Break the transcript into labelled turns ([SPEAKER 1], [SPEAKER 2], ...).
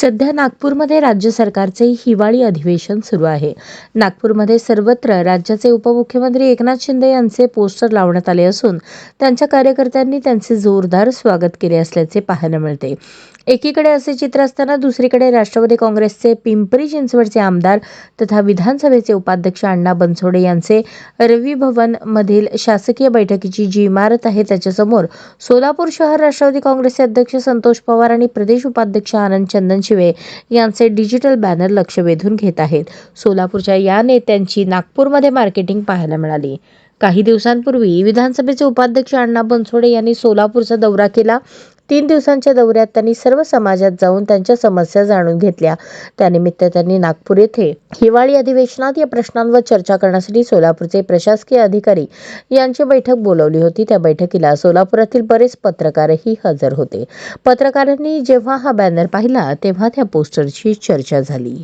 [SPEAKER 1] सध्या नागपूरमध्ये राज्य सरकारचे हिवाळी अधिवेशन सुरू आहे. नागपूरमध्ये सर्वत्र राज्याचे उपमुख्यमंत्री एकनाथ शिंदे यांचे पोस्टर लावण्यात आले असून त्यांच्या कार्यकर्त्यांनी त्यांचे जोरदार स्वागत केले असल्याचे पाहायला मिळते. एकीकडे असे चित्र असताना दुसरीकडे राष्ट्रवादी काँग्रेसचे पिंपरी चिंचवडचे आमदार तथा विधानसभेचे उपाध्यक्ष अण्णा बनसोडे यांचे रवी भवन मधील शासकीय बैठकीची जी इमारत आहे त्याच्यासमोर सोलापूर शहर राष्ट्रवादी काँग्रेसचे अध्यक्ष संतोष पवार आणि प्रदेश उपाध्यक्ष आनंद चंदनशिवे यांचे डिजिटल बॅनर लक्ष वेधून घेत आहेत. सोलापूरच्या या नेत्यांची नागपूरमध्ये मार्केटिंग पाहायला मिळाली. काही दिवसांपूर्वी विधानसभेचे उपाध्यक्ष अण्णा बनसोडे यांनी सोलापूरचा दौरा केला. तीन दिवसांच्या दौऱ्यात त्यांनी सर्व समाजात जाऊन त्यांच्या समस्या जाणून घेतल्या. त्यानिमित्त त्यांनी नागपूर येथे हिवाळी अधिवेशनात या प्रश्नांवर चर्चा करण्यासाठी सोलापूरचे प्रशासकीय अधिकारी यांची बैठक बोलवली होती. त्या बैठकीला सोलापुरातील बरेच पत्रकारही हजर होते. पत्रकारांनी जेव्हा हा बॅनर पाहिला तेव्हा त्या पोस्टरची चर्चा झाली.